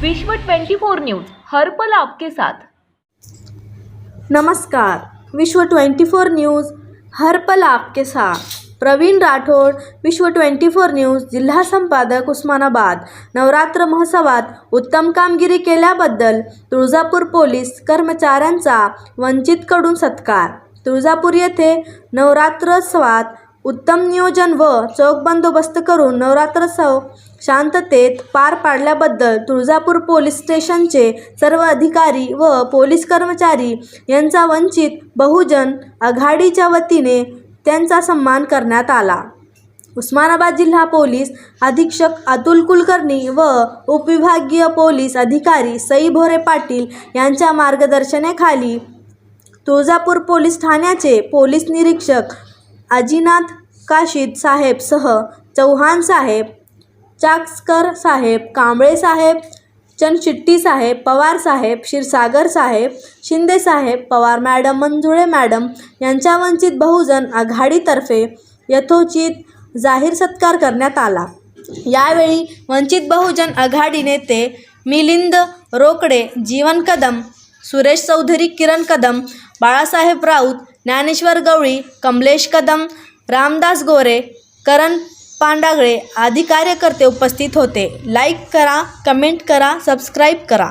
विश्व 24 न्यूज हर पल आपके साथ. नमस्कार. विश्व 24 न्यूज़ हर पल आपके साथ. प्रवीण राठोड विश्व 24 न्यूज जिल्हा संपादक उस्मानाबाद. नवरात्र महोत्सवात उत्तम कामगिरी केल्याबद्दल तुळजापूर पोलीस कर्मचाऱ्यांचा वंचितकडून सत्कार. तुळजापूर येथे नवरात्रोत्सवात उत्तम नियोजन व चोख बंदोबस्त करून नवरात्रोत्सव शांततेत पार पाडल्याबद्दल तुळजापूर पोलीस स्टेशनचे सर्व अधिकारी व पोलीस कर्मचारी यांचा वंचित बहुजन आघाडीच्या वतीने त्यांचा सन्मान करण्यात आला. उस्मानाबाद जिल्हा पोलीस अधीक्षक अतुल कुलकर्णी व उपविभागीय पोलीस अधिकारी सई भोरे पाटील यांच्या मार्गदर्शनाखाली तुळजापूर पोलीस ठाण्याचे पोलीस निरीक्षक अजिनाथ काशीद साहेब सह चौहान साहेब चाकसकर साहेब कांबळे साहेब चनशिट्टी साहेब पवार साहेब क्षीरसागर साहेब शिंदे साहेब पवार मॅडम मंजुळे मॅडम यांच्या वंचित बहुजन आघाडीतर्फे यथोचित जाहीर सत्कार करण्यात आला. यावेळी वंचित बहुजन आघाडी नेते मिलिंद रोकडे जीवन कदम सुरेश चौधरी किरण कदम बाळासाहेब राऊत ज्ञानेश्वर गवळी कमलेश कदम रामदास गोरे करण पांडागळे आदी कार्यकर्ते उपस्थित होते. लाईक करा कमेंट करा सबस्क्राईब करा.